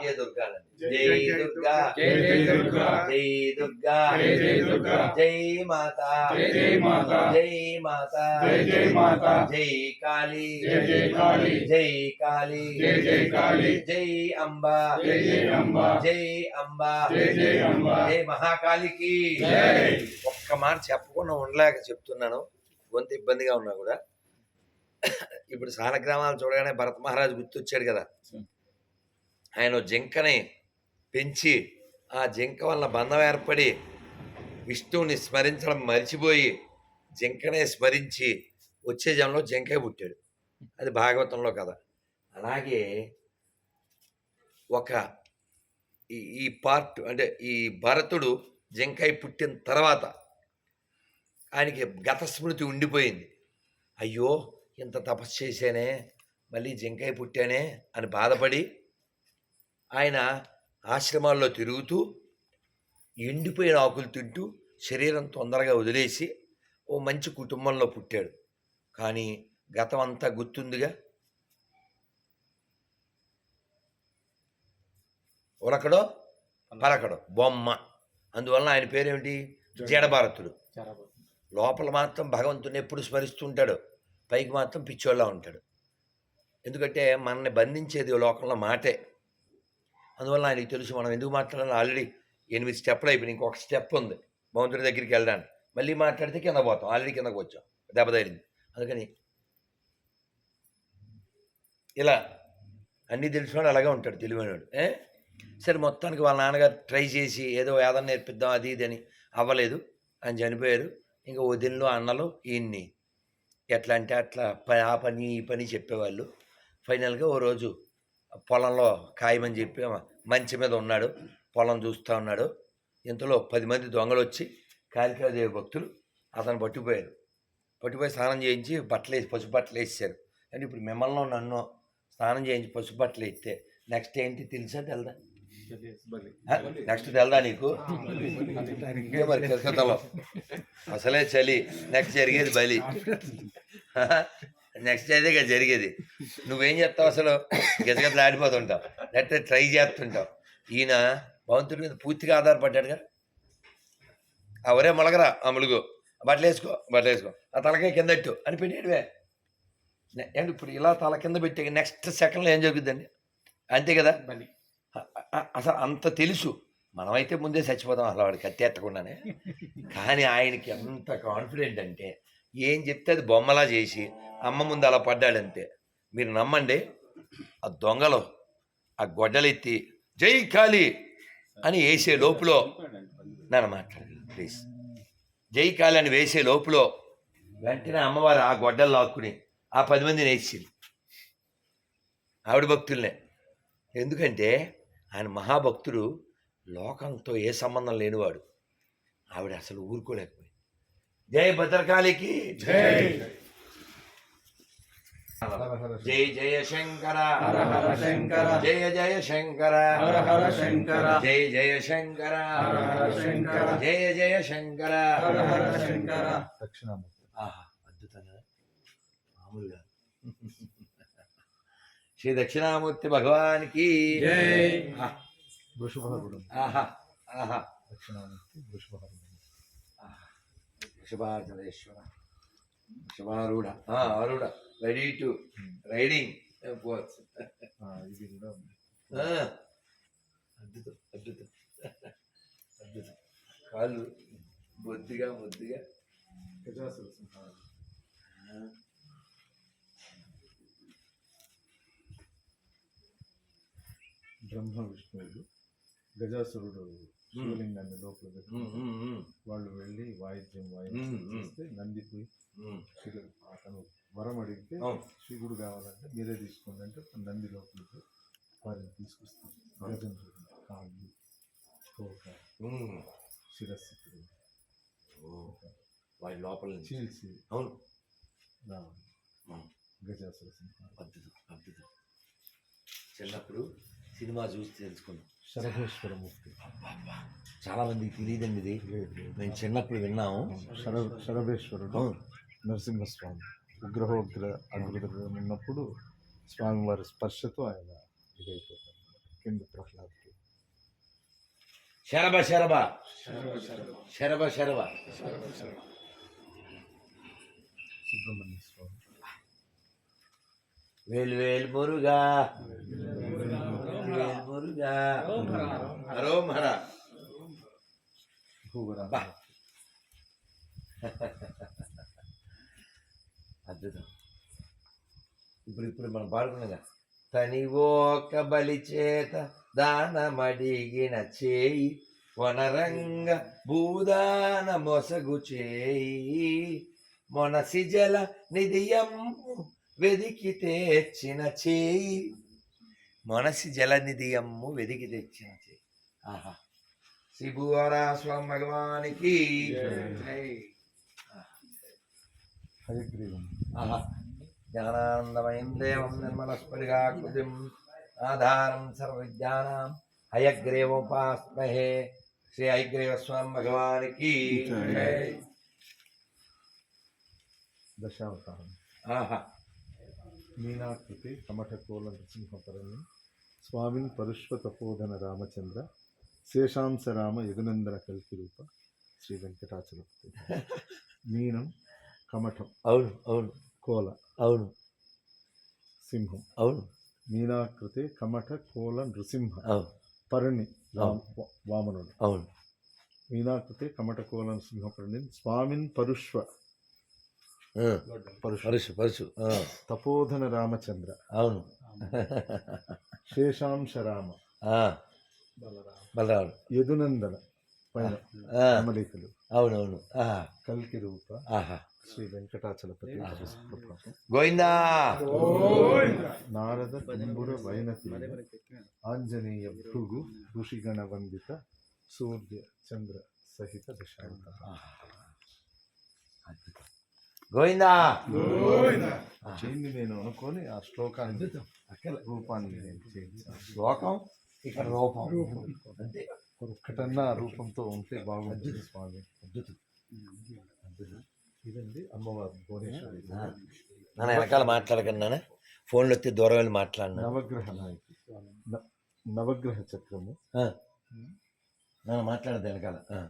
జయ దుర్గా జై దుర్గా జై జై దుర్గా జై దుర్గా జై జై దుర్గా జై మాతా జై మాతా జై మాతా జై జై మాతా జై కాళీ జై జై కాళీ జై కాళీ జై కాళీ జై అంబా జై అంబా జై అంబా జై అంబా జై మహాకాళికి ఒక్క మాట చెప్పకుండా ఉండలేక చెప్తున్నాను గొంతు ఇబ్బందిగా ఉన్నా కూడా ఇప్పుడు సాలగ్రామాలు చూడగానే భరత మహారాజు గుర్తొచ్చాడు కదా ఆయన జింకని పెంచి ఆ జింక వల్ల బంధం ఏర్పడి విష్ణువుని స్మరించడం మర్చిపోయి జింకనే స్మరించి వచ్చే జనంలో జింకే పుట్టాడు. అది భాగవతంలో కదా అలాగే ఒక ఈ ఈ పార్ట్ అంటే ఈ భరతుడు జింకై పుట్టిన తర్వాత ఆయనకి గత స్మృతి ఉండిపోయింది. అయ్యో ఇంత తపస్సు చేశానే మళ్ళీ జింకై పుట్టానే అని బాధపడి ఆయన ఆశ్రమాల్లో తిరుగుతూ ఎండిపోయిన ఆకులు తింటూ శరీరం తొందరగా వదిలేసి ఓ మంచి కుటుంబంలో పుట్టాడు. కానీ గతం అంతా గుర్తుందిగా? ఉరకడో? పలకడో. బొమ్మ. అందువలన ఆయన పేరేమిటి? జడభారతుడు. లోపల మాత్రం భగవంతుని ఎప్పుడు స్మరిస్తుంటాడు. పైకి మాత్రం పిచ్చోళ్ళ ఉంటాడు. ఎందుకంటే మనల్ని బంధించేది లోకంలో మాటే. అందువల్ల ఆయనకి తెలుసు మనం ఎందుకు మాట్లాడాలి? ఆల్రెడీ ఎనిమిది స్టెప్లు అయిపోయి ఇంకొక స్టెప్ ఉంది. భగవంతుడి దగ్గరికి వెళ్ళడానికి మళ్ళీ మాట్లాడితే కింద పోతాం. ఆల్రెడీ కిందకు వచ్చాం. దెబ్బ తగిలింది. అందుకని ఇలా అన్నీ తెలిసినవాడు అలాగే ఉంటాడు తెలివైనవాడు ఏ? సరే మొత్తానికి వాళ్ళ నాన్నగారు ట్రై చేసి ఏదో వేదన నేర్పిద్దాం అది ఇది అని అవ్వలేదు. ఆయన చనిపోయారు. ఇంకా వదినలు అన్నలు ఈయన్ని ఎట్లా అంటే అట్లా ఆ పని ఈ పని చెప్పేవాళ్ళు. ఫైనల్గా ఓ రోజు పొలంలో ఖాయమని చెప్పి మంచి మీద ఉన్నాడు. పొలం చూస్తూ ఉన్నాడు. ఇంతలో పది మంది దొంగలు వచ్చి కాళికాదేవి భక్తులు అతను పట్టుకుపోయారు. పట్టుకుపోయి స్నానం చేయించి బట్టలు వేసి పసుపు బట్టలు వేసారు అంటే ఇప్పుడు మిమ్మల్ని నన్ను స్నానం చేయించి పసుపు బట్టలు వేస్తే నెక్స్ట్ ఏంటి తెలుసా తెలదా? నెక్స్ట్ తెలదా నీకు? మరి కలకత్తాలో అసలే చలి. నెక్స్ట్ జరిగేది బలి. నెక్స్ట్ అయితే ఇక జరిగేది. నువ్వేం చేస్తావు అసలు? గజగజలు ఆడిపోతుంటావు. లేకపోతే ట్రై చేస్తుంటావు. ఈయన భగవంతుడి మీద పూర్తిగా ఆధారపడ్డాడుగా. ఆ ఒరే మొలగరా ఆ ములుగు. బట్టలు వేసుకో బట్టలు వేసుకో ఆ తలకాయ కింద పెట్టు అని పెట్టేటివే. నె- ఏంటి ఇప్పుడు ఇలా తల కింద పెట్టి నెక్స్ట్ సెకండ్లో ఏం జరుగుతుందండి అంతే కదా? అసలు అంత తెలుసు. మనమైతే ముందే చచ్చిపోతాం అసలు వాడికి కత్తెత్తకుండానే కానీ ఆయనకి ఎంత కాన్ఫిడెంట్ అంటే ఏం చెప్తే అది బొమ్మలా చేసి అమ్మ ముందు అలా పడ్డాడంతే. మీరు నమ్మండి ఆ దొంగలు ఆ గొడ్డలెత్తి జై కాళీ అని వేసే లోపులో నన్ను మాట్లాడండి ప్లీజ్. జై కాళీ అని వేసే లోపులో వెంటనే అమ్మవారు ఆ గొడ్డలు లాక్కుని ఆ పది మందిని వేసింది ఆవిడ భక్తుల్నే. ఎందుకంటే ఆయన మహాభక్తుడు లోకంతో ఏ సంబంధం లేనివాడు. ఆవిడ అసలు ఊరుకోలేదు. జై భద్రకాళికి జై. జై. జయ శంకర. హర హర శంకర. జయ జయ శంకర. హర హర శంకర. జై జయ శంకర. హర హర శంకర. జయ జయ శంకర. హర హర శంకర. ఆహా అద్భుతంగా. మామూలుగా. శ్రీ దక్షిణామూర్తి భగవానికి. జై. ఆహా. ఆహా. దక్షిణామూర్తి వృషభారుడు శుభాచలేశ్వర శుభారూఢ ఆరుడ రెడీ టు రైడింగ్ పోవచ్చు ఆ, ఇది కూడా అద్భుతం అద్భుతం. అద్భుతం. కాళ్ళు బొద్దిగా సింహాలు బ్రహ్మ విష్ణువులు. గజాసురుడు శివలింగాన్ని లోపల పెట్టి ఉమ్, ఉమ్, ఉమ్, వాళ్ళు వెళ్ళి వాయిద్యం మ్మ్. చేస్తే నంది పోయి ఉమ్. శివుడు అతను వరం అడిగితే. శివుడు కావాలంటే మీరే తీసుకోండి అంటే నంది లోపలికి వారిని తీసుకొస్తాం గజం చూడండి కాళ్ళు తోక. శిరస్సు వాడి లోపల చీల్చి అవును రావాలి. గజాసుర సింహాలు అద్భుతం అద్భుతం చిన్నప్పుడు సినిమా చూసి తెలుసుకున్నాం. శరభేశ్వరమూర్తి. చాలా మందికి తెలియదండి ఇది. మేము చిన్నప్పుడు విన్నాము. శర శరభేశ్వరుడు నరసింహస్వామి ఉగ్రహోగ్ర అగ్రహ ఉన్నప్పుడు స్వామివారి స్పర్శతో ఆయన ఇదైపోతారు ప్రహ్లాద్కి శరభ శరభ. శరభ శరభ. సుబ్రహ్మణ్య స్వామి. వేలు వేలు మురుగా. మురుగా. అద్భుతం. ఇప్పుడు ఇప్పుడు మనం పాడుకున్నదా తని ఓక బలి చేత దానమడిగిన చేయి వనరంగ భూదాన మొసగు చేయి. మొనసి జల నిధియము వెదికి తెచ్చిన చేయి. మొనసి జల నిధియము వెదికి తెచ్చిన చేయి ఆహా. శ్రీ భూవరా స్వామి భగవానికి ఆహా. జ్ఞానానందమయం దేవం నిర్మలస్ఫటికాకృతిం ఆధారం సర్వవిద్యానాం హయగ్రీవోపాస్మహే శ్రీ హయగ్రీవ స్వామి భగవానికి. దశావతారం. ఆహా. మీనాకృతి కమఠకోల నృసింహపరణి స్వామిన్ పరుష్వ తపోధన రామచంద్ర శేషాంశ రామ యదునందన కల్కి రూప శ్రీ వెంకటాచలపతి. మీనం కమఠం అవును అవును. కోల అవును. సింహం. అవును. మీనాకృతి కమఠ కోల నృసింహ. అవును. పరణి వామనుడు. అవును. మీనాకృతి కమఠ కోల నృసింహ పరణి స్వామిన్ పరుష్వ పరుష ఆ, తపోధన రామచంద్ర. అవును. శేషాంశ రామ. ఆ, బలరాముడు. యదునందన పైన అమలికలు. అవునవును. ఆహా కల్కి రూప. ఆహా. శ్రీ వెంకటాచలపతి గోవిందా! నారద వైనతి ఆంజనేయ భృగు ఋషిగణ వందిత సూర్య చంద్ర సహిత దశావతార గోవిందా. చేయింది నేను అనుకొని ఆ శ్లోకాన్ని రూపాన్ని శ్లోకం ఇక్కడ రూపం. అంతే ఒక్కటన్నా రూపంతో ఉంటే బాగుంటుంది స్వామి. అద్భుతం. అద్భుతం. ఇదండి అమ్మవారు భువనేశ్వరి. నాన్న వెనకాల మాట్లాడకన్నానా ఫోన్లో వచ్చి దూరం వెళ్ళి మాట్లాడినా నవగ్రహ నాయకి. న- నవగ్రహ చక్రము. నాన్న మాట్లాడదు వెనకాల.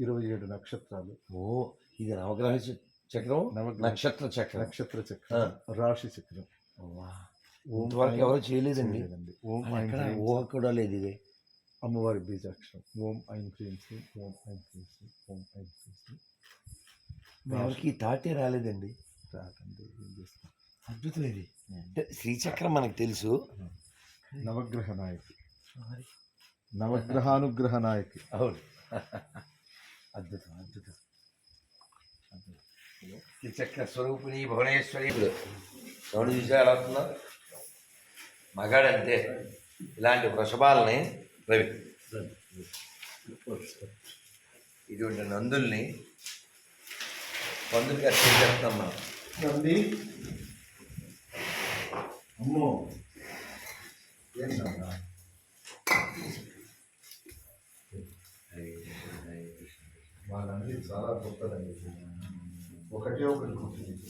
ఇరవై ఏడు నక్షత్రాలు. ఓ ఇది నవగ్రహ చ- చక్రం? నక్షత్ర చక్రం. నక్షత్ర చక్రం. రాశి చక్రం. ఇంతవరకు ఎవరు చేయలేదండి. ఓం ఊహ కూడా లేదు ఇది. అమ్మవారి బీజాక్షరం. ఓం ఐం హ్రీం శ్రీం ఓం ఐం హ్రీం శ్రీం ఓం ఐం హ్రీం శ్రీం ఎవరికి థాటే రాలేదండి. రాకండి ఏం చేస్తాం? అద్భుతం ఇది. అంటే శ్రీచక్రం మనకు తెలుసు. నవగ్రహ నాయకి. నవగ్రహానుగ్రహ నాయకి. అవును. అద్భుతం అద్భుతం. శ్రీచక్ర స్వరూపిణి భువనేశ్వరి సౌండ్ చూసా ఎలా అవుతుందో మగాడంటే ఇలాంటి వృషభాలని రవి. ఇటువంటి నందుల్ని పందులుగా చేస్తాం మనం. నంది. అమ్మో. ఏంటన్నా మా చాలా గొప్పదండి. ఒకటే ఒకటి పుట్టింది.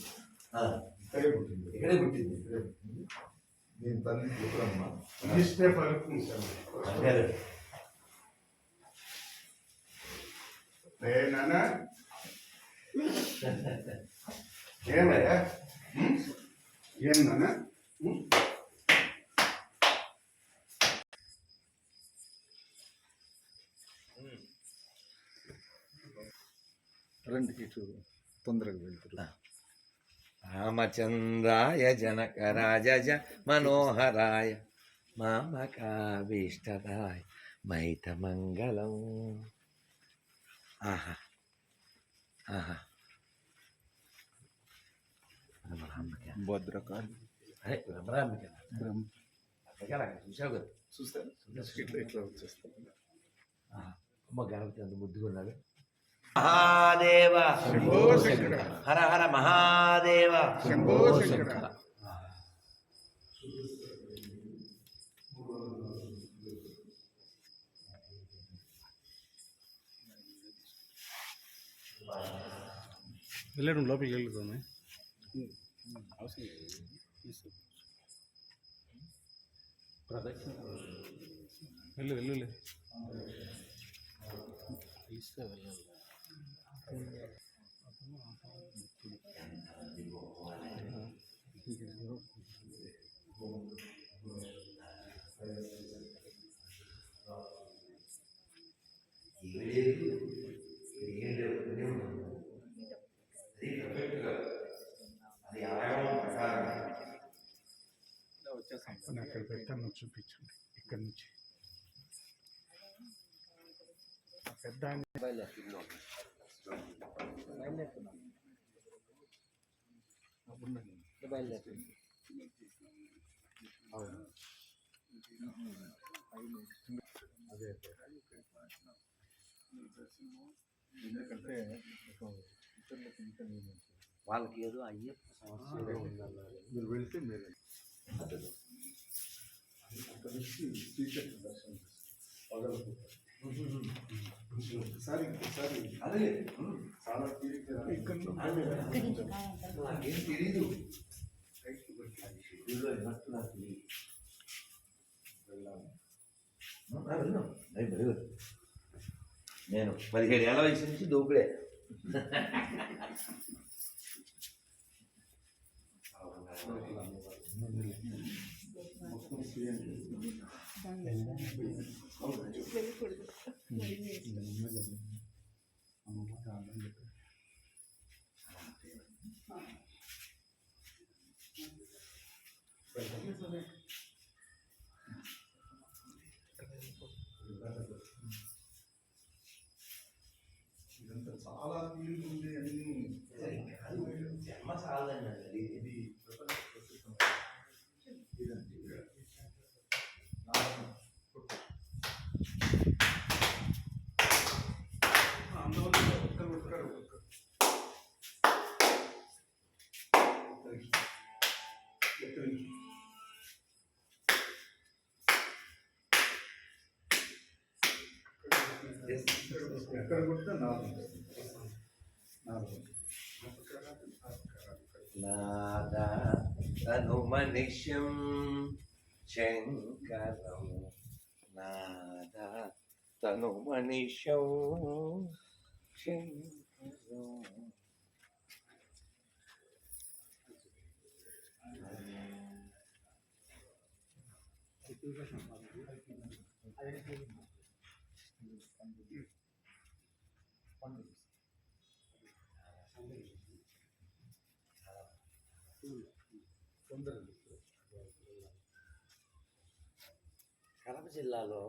ఆ, ఇక్కడే పుట్టింది. ఇక్కడే పుట్టింది. ఇక్కడే పుట్టింది. దీని తల్లి పుత్రమ్మ. ఇష్టే పలుకుతుంది సార్. నాన్న? ఏమయ్యా? ఏం నాన్న? రండి ఇటు తొందరగా వెళ్తారు. రామచంద్రాయ జనకరాజ మనోహరాయ మామకాభీష్టదాయ మైతమంగళం. ఆహా. ఆహా. భద్రకాళి. చూస్తారు ఇట్లా ఇట్లా వచ్చేస్తాం ఆహా. అమ్మ గణపతి అంత ముద్దుగా ఉన్నాడు మహాదేవ శంభో శంకర. హర హర మహాదేవ శంభో శంకర. వెళ్ళడం లోపలికి వెళ్తుంది అవసరం లేదు వెళ్ళు వెళ్ళు వెళ్ళు. అక్కడ పెట్టాను చూపించండి ఇక్కడ నుంచి పెద్ద ఆయన అవును. అదే ఎందుకంటే వాళ్ళకి ఏదో అయ్యప్ప సమస్య మీరు వెళ్తే మీరు అక్కడ నుంచి శ్రీశక్తి దర్శనం ఒకసారి ఒకసారి అదే చాలా తీరిక ఇక్కడ నాకేం తెలీదు. నేను పదిహేడు ఏళ్ళ వయసు నుంచి దూకుడే. మొత్తం Thank you. ఎక్కడ కొడితే నాలుగు నాలుగు నాదా శంకరం. నాదా తను కడప జిల్లాలో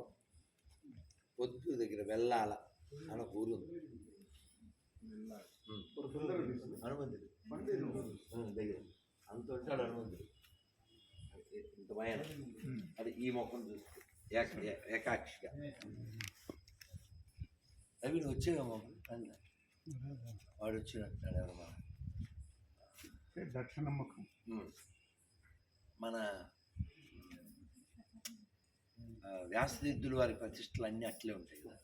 పొద్దు దగ్గర వెళ్ళాల అని ఒక ఊరు ఉంది. హనుమంతుడు. దగ్గర. అంత ఉంటాడు హనుమంతుడు. ఇంత భయం అది ఈ మొక్కను చూస్తే ఏకాక్షిగా. అవి నువ్వు వచ్చేగా మొక్క వాడు వచ్చినట్టున్నాడు ఎవరు మన దక్షిణమ్మకం ఉమ్. మన వ్యాసతీర్థులు వారి ప్రతిష్టలు అన్నీ అట్లే ఉంటాయి కదా.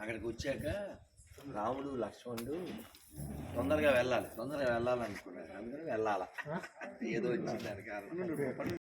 అక్కడికి వచ్చాక రాముడు లక్ష్మణుడు తొందరగా వెళ్ళాలి. తొందరగా వెళ్ళాలనుకున్నారు. అందుకని వెళ్ళాలా? ఏదో వచ్చింది దాని కారణం